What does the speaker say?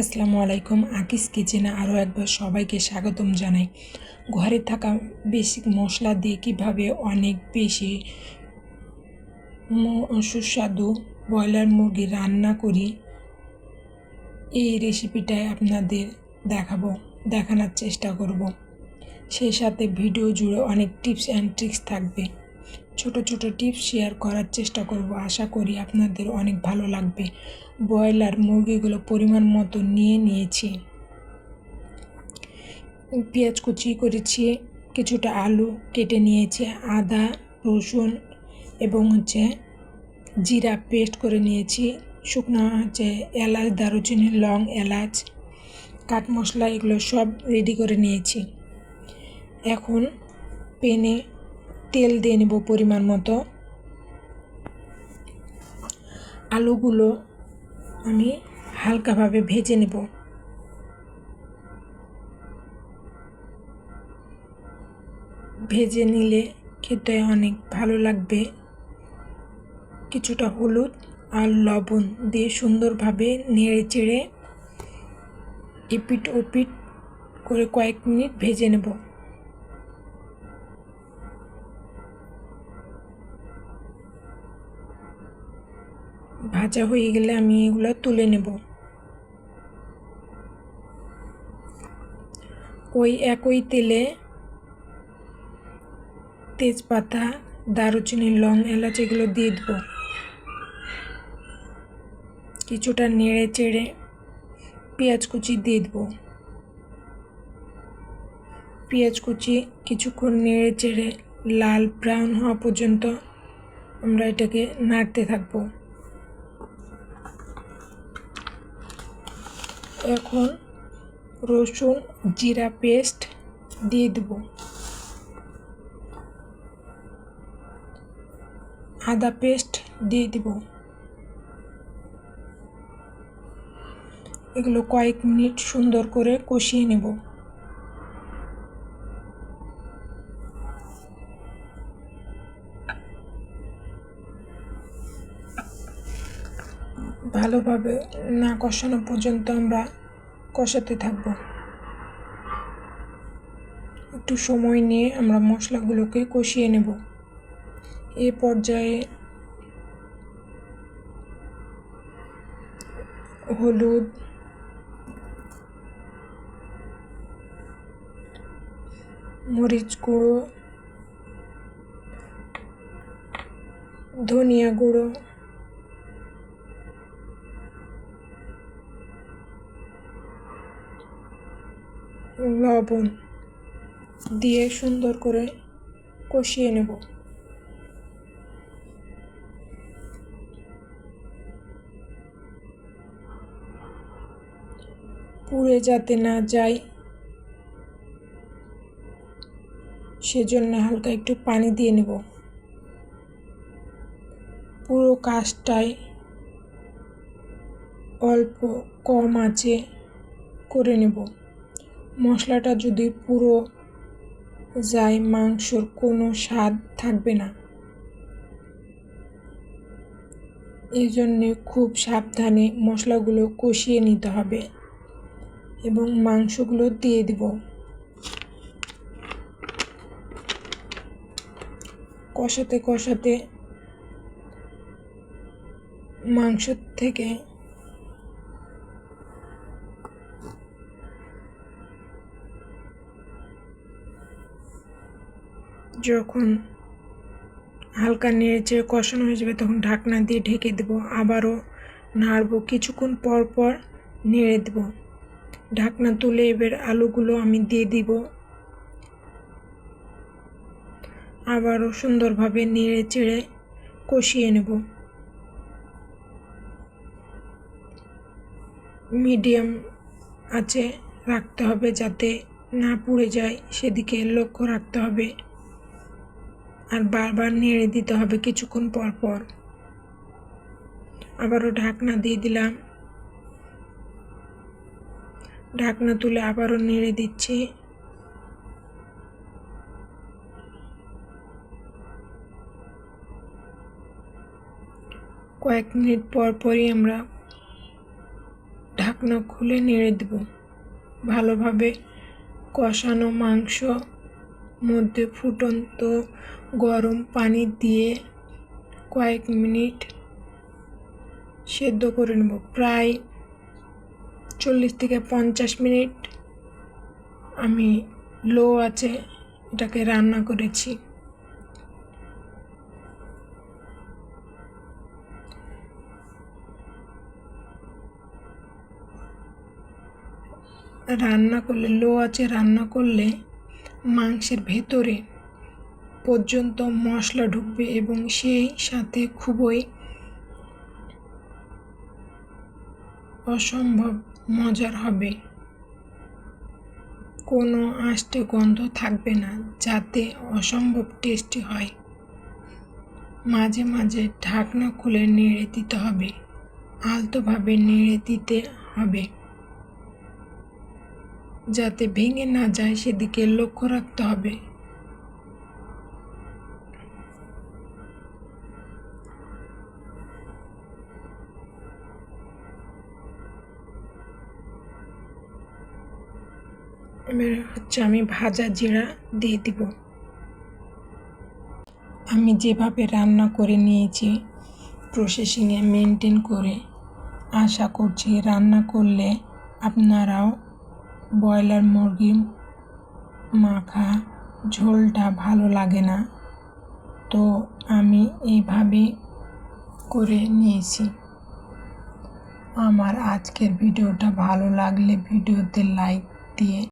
আসসালামু আলাইকুম, আকিস কিচেনে আরও একবার সবাইকে স্বাগতম জানাই। ঘরে থাকা বেসিক মশলা দিয়ে কীভাবে অনেক বেশি সুস্বাদু ব্রয়লার মুরগি রান্না করি, এই রেসিপিটাই আপনাদের দেখাবো, দেখানোর চেষ্টা করব। সেই সাথে ভিডিও জুড়ে অনেক টিপস অ্যান্ড ট্রিক্স থাকবে। ছোট ছোট টিপস শেয়ার করার চেষ্টা করব। আশা করি আপনাদের অনেক ভালো লাগবে। ব্রয়লার মুরগিগুলো পরিমাণ মতো নিয়ে নিয়েছি। পেঁয়াজ কুচি করেছি, কিছুটা আলু কেটে নিয়েছি, আদা, রসুন এবং হচ্ছে জিরা পেস্ট করে নিয়েছি, শুকনো হচ্ছে এলাচ, দারুচিনি, লং এলাচ, কাঠ মশলা এগুলো সব রেডি করে নিয়েছি। এখন পেনে তেল দিয়ে নেব পরিমাণ মতো। আলুগুলো আমি হালকাভাবে ভেজে নেব। ভেজে নিলে খেতে অনেক ভালো লাগবে। কিছুটা হলুদ আর লবণ দিয়ে সুন্দরভাবে নেড়ে চেড়ে এপিট ওপিট করে কয়েক মিনিট ভেজে নেব। ভাজা হয়ে গেলে আমি এগুলো তুলে নেব। ওই একই তেলে তেজপাতা দারুচিনি লং এলাচ এগুলো দিয়ে দেবো। কিছুটা নেড়ে চেড়ে পেঁয়াজ কুচি দিয়ে দেবো। পেঁয়াজ কুচি কিছুক্ষণ নেড়ে চেড়ে লাল ব্রাউন হওয়া পর্যন্ত আমরা এটাকে নাড়তে থাকব। এখন রসুন, জিরা পেস্ট দিয়ে দেব। আদা পেস্ট দিয়ে দেব। এগুলো কয়েক মিনিট সুন্দর করে কষিয়ে নেব। ভালোভাবে না কষানো পর্যন্ত আমরা কষাতে থাকব। একটু সময় নিয়ে আমরা মশলাগুলোকে কষিয়ে নেব। এ পর্যায়ে হলুদ, মরিচ গুঁড়ো, ধনিয়া গুঁড়ো লবণ দিয়ে সুন্দর করে কষিয়ে নেব। পুড়ে যাতে না যায়, সেজন্য হালকা একটু পানি দিয়ে নেব। পুরো কাজটাই অল্প কম আছে করে নেব। মশলাটা যদি পুরো যায়, মাংসর কোনো স্বাদ থাকবে না। এই জন্যে খুব সাবধানে মশলাগুলো কষিয়ে নিতে হবে এবং মাংসগুলো দিয়ে দিব। কষাতে কষাতে মাংস থেকে যখন হালকা নেড়েচেড়ে কষানো হয়ে যাবে, তখন ঢাকনা দিয়ে ঢেকে দেব, আবারও নাড়বো। কিছুক্ষণ পর পর নেড়ে দেব। ঢাকনা তুলে এবার আলুগুলো আমি দিয়ে দিব। আবারও সুন্দরভাবে নেড়ে চেড়ে কষিয়ে নেব। মিডিয়াম আছে রাখতে হবে যাতে না পুড়ে যায়। সেদিকে লক্ষ্য রাখতে হবে। আর বারবার নেড়ে দিতে হবে কিছুক্ষণ পর পর। আবারও ঢাকনা দিয়ে দিলাম। ঢাকনা তুলে আবারও নেড়ে দিচ্ছি। কয়েক মিনিট পর পরই আমরা ঢাকনা খুলে নেড়ে দেব। ভালোভাবে কষানো মাংস মধ্যে ফুটন্ত গরম পানি দিয়ে কয়েক মিনিট সেদ্ধ করে নেব। প্রায় চল্লিশ থেকে পঞ্চাশ মিনিট আমি লো আছে এটাকে রান্না করেছি। রান্না করলে, লো আছে রান্না করলে মাংসের ভেতরে পর্যন্ত মশলা ঢুকবে এবং সেই সাথে খুবই অসম্ভব মজার হবে। কোনো আষ্টে গন্ধ থাকবে না, যাতে অসম্ভব টেস্টি হয়। মাঝে মাঝে ঢাকনা খুলে নেড়ে দিতে হবে, আলতোভাবে নেড়ে দিতে হবে। যাতে ভেঙে না যায় সেদিকে লক্ষ্য রাখতে হবে। এবার হচ্ছে আমি ভাজা জিরা দিয়ে দিব। আমি যেভাবে রান্না করে নিয়েছি প্রসেসিংয়ে মেনটেন করে আশা করছি রান্না করলে আপনারাও ব্রয়লার মুরগি, মাখা, ঝোলটা ভালো লাগে না। তো আমি এইভাবে করে নিয়েছি। আমার আজকের ভিডিওটা ভালো লাগলে ভিডিওতে লাইক দিয়ে